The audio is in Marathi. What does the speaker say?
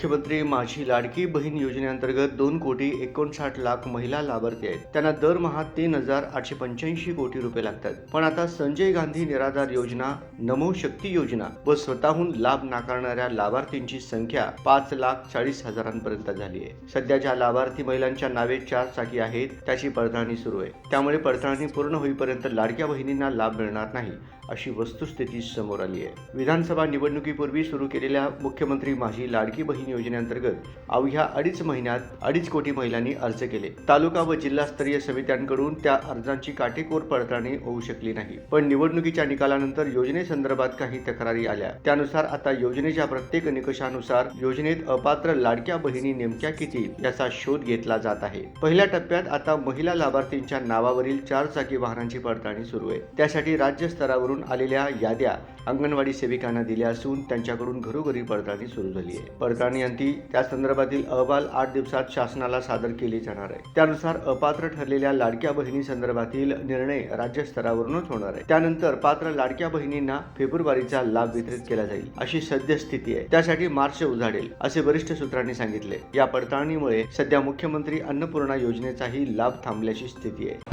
मुख्यमंत्री माझी लाडकी बहीण योजनेअंतर्गत दोन कोटी एकोणसाठ लाख महिला लाभार्थी आहेत. त्यांना दरमहा तीन हजार आठशे पंच्याऐंशी कोटी रुपये लागतात. पण आता संजय गांधी निराधार योजना नमो शक्ती योजना व स्वतःहून लाभ नाकारणाऱ्या लाभार्थींची संख्या पाच लाख चाळीस हजारांपर्यंत झाली आहे. सध्या ज्या लाभार्थी महिलांच्या नावे चार चाकी आहेत त्याची पडताळणी सुरू आहे. त्यामुळे पडताळणी पूर्ण होईपर्यंत लाडक्या बहिणींना लाभ मिळणार नाही अशी वस्तुस्थिती समोर आली आहे. विधानसभा निवडणुकीपूर्वी सुरू केलेल्या मुख्यमंत्री माझी लाडकी बहीण योजनेअंतर्गत अवघ्या अडीच महिन्यात अडीच कोटी महिलांनी अर्ज केले. तालुका व जिल्हास्तरीय समित्यांकडून त्या अर्जांची काटेकोर पडताळणी होऊ शकली नाही. पण निवडणुकीच्या निकालानंतर योजनेसंदर्भात काही तक्रारी आल्या. त्यानुसार आता योजनेच्या प्रत्येक निकषानुसार योजनेत अपात्र लाडक्या बहिणी नेमक्या किती याचा शोध घेतला जात आहे. पहिल्या टप्प्यात आता महिला लाभार्थींच्या नावावरील चार चाकी वाहनांची पडताळणी सुरू आहे. त्यासाठी राज्य स्तरावरून आलेल्या याद्या अंगणवाडी सेविकांना दिल्या असून त्यांच्याकडून घरोघरी पडताळणी सुरू झाली आहे. पडताळणी यांनी त्या संदर्भातील अहवाल आठ दिवसात शासनाला सादर केले जाणार आहे. त्यानुसार अपात्र ठरलेल्या लाडक्या बहिणी संदर्भातील निर्णय राज्य स्तरावरूनच होणार आहे. त्यानंतर पात्र लाडक्या बहिणींना फेब्रुवारीचा लाभ वितरित केला जाईल अशी सद्यस्थिती आहे. त्यासाठी मार्च उजाडेल असे वरिष्ठ सूत्रांनी सांगितले. या पडताळणीमुळे सध्या मुख्यमंत्री अन्नपूर्णा योजनेचाही लाभ थांबल्याची स्थिती आहे.